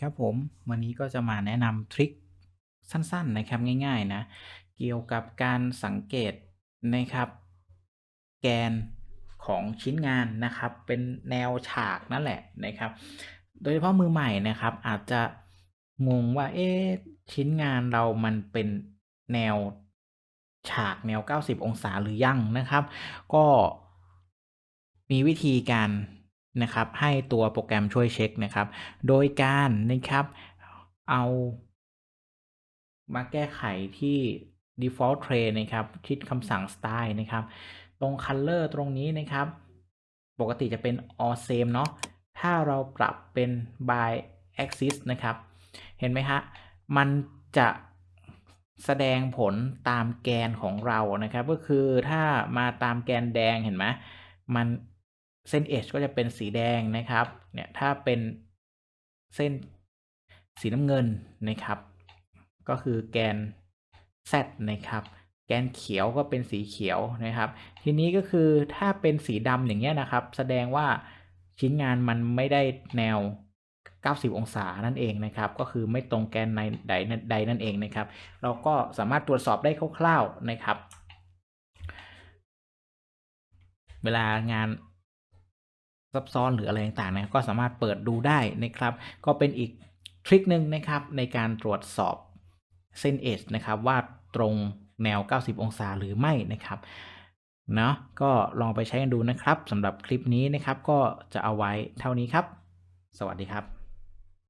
ครับผมวันนี้ก็จะมาแนะนำทริคสั้นๆนะครับง่ายๆนะเกี่ยวกับการสังเกตนะครับ แกนของชิ้นงานนะครับ เป็นแนวฉากนั่นแหละนะครับ โดยเฉพาะมือใหม่นะครับ อาจจะงงว่าเอ๊ะชิ้นงานเรามันเป็นแนวฉากแนว 90 องศาหรือยังนะครับ ก็มีวิธีการ นะครับให้ตัวโปรแกรมช่วยเช็คนะครับ โดยการนะครับเอามาแก้ไขที่ default tray นะครับที่คำสั่ง style นะครับ ตรง color ตรงนี้นะครับ ปกติจะเป็น all same เนาะถ้าเราปรับเป็น by axis นะครับ เห็นไหมฮะ มันจะแสดงผลตามแกนของเรานะครับ ก็คือถ้ามาตามแกนแดงเห็นไหมมัน เส้น edge ก็จะเป็นสีแดงนะครับ เนี่ยถ้าเป็นเส้นสีน้ำเงินนะครับ ก็คือแกน z นะครับ แกนเขียวก็เป็นสีเขียวนะครับ ทีนี้ก็คือถ้าเป็นสีดำอย่างเงี้ยนะครับ แสดงว่าชิ้นงานมันไม่ได้แนว 90 องศานั่นเองนะครับ ก็คือไม่ตรงแกนในใดใดนั่นเองนะครับ เราก็สามารถตรวจสอบได้คร่าวๆนะครับ เวลางาน ซับซ้อนหรืออะไรต่างๆนะก็สามารถเปิดดูได้นะครับ ก็เป็นอีกทริคหนึ่งนะครับในการตรวจสอบเส้นเอจนะครับว่าตรงแนว 90 องศาหรือไม่นะครับเนาะก็ลองไปใช้กันดูนะครับสำหรับคลิปนี้นะครับ ก็จะเอาไว้เท่านี้ครับ สวัสดีครับ